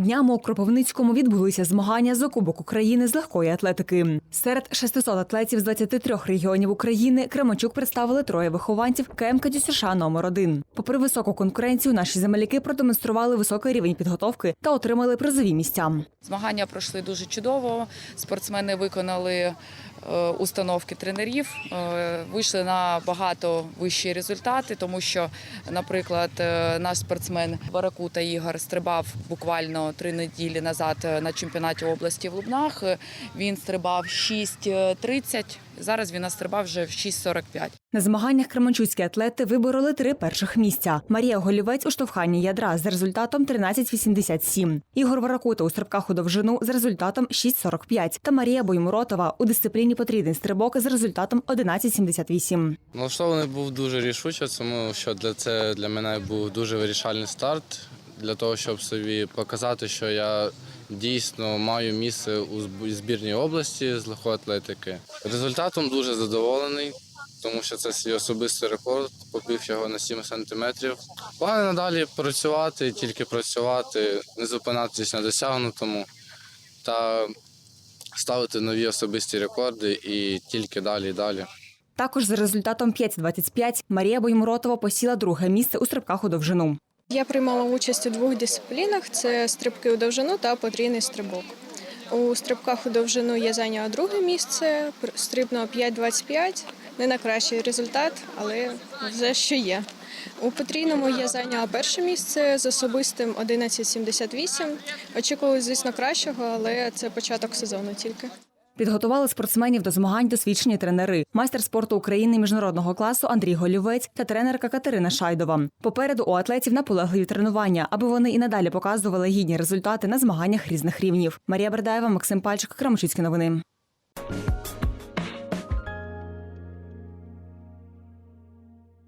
Днями у Кропивницькому відбулися змагання за Кубок України з легкої атлетики. Серед 600 атлетів з 23 регіонів України Кременчук представили троє вихованців КМК ДЮСШ номер 1 Попри високу конкуренцію, наші земляки продемонстрували високий рівень підготовки та отримали призові місця. Змагання пройшли дуже чудово. Спортсмени виконали установки тренерів, е, вийшли на багато вищі результати, тому що, наприклад, е, наш спортсмен Баракута Ігор стрибав буквально три неділі назад е, на чемпіонаті області в Лубнах. Е, Він стрибав 6.30, зараз він настрибав вже в 6.45. На змаганнях кременчуцькі атлети вибороли три перших місця. Марія Голівець у штовханні ядра з результатом 13,87. Ігор Варакута у стрибках у довжину з результатом 6,45. Та Марія Боймуротова у дисципліні потрійний стрибок з результатом 11,78. Налаштований був дуже рішуче, тому що для це для мене був дуже вирішальний старт для того, щоб собі показати, що я дійсно маю місце у збірній області з легкої атлетики. Результатом дуже задоволений, тому що це свій особистий рекорд, побив його на 7 сантиметрів. Плани надалі працювати, тільки працювати, не зупинатися на досягнутому та ставити нові особисті рекорди і тільки далі і далі. Також за результатом 5,25 Марія Боймуротова посіла друге місце у стрибках у довжину. Я приймала участь у двох дисциплінах: це стрибки у довжину та потрійний стрибок. У стрибках у довжину я зайняла друге місце, стрибнула 5,25. Не на кращий результат, але вже що є. У потрійному я зайняла перше місце з особистим 11,78. Очікували, звісно, кращого, але це початок сезону тільки. Підготували спортсменів до змагань досвідчені тренери, майстер спорту України міжнародного класу Андрій Голівець та тренерка Катерина Шайдова. Попереду у атлетів наполегливі тренування, аби вони і надалі показували гідні результати на змаганнях різних рівнів. Марія Бердаєва, Максим Пальчик, Крамчицькі новини.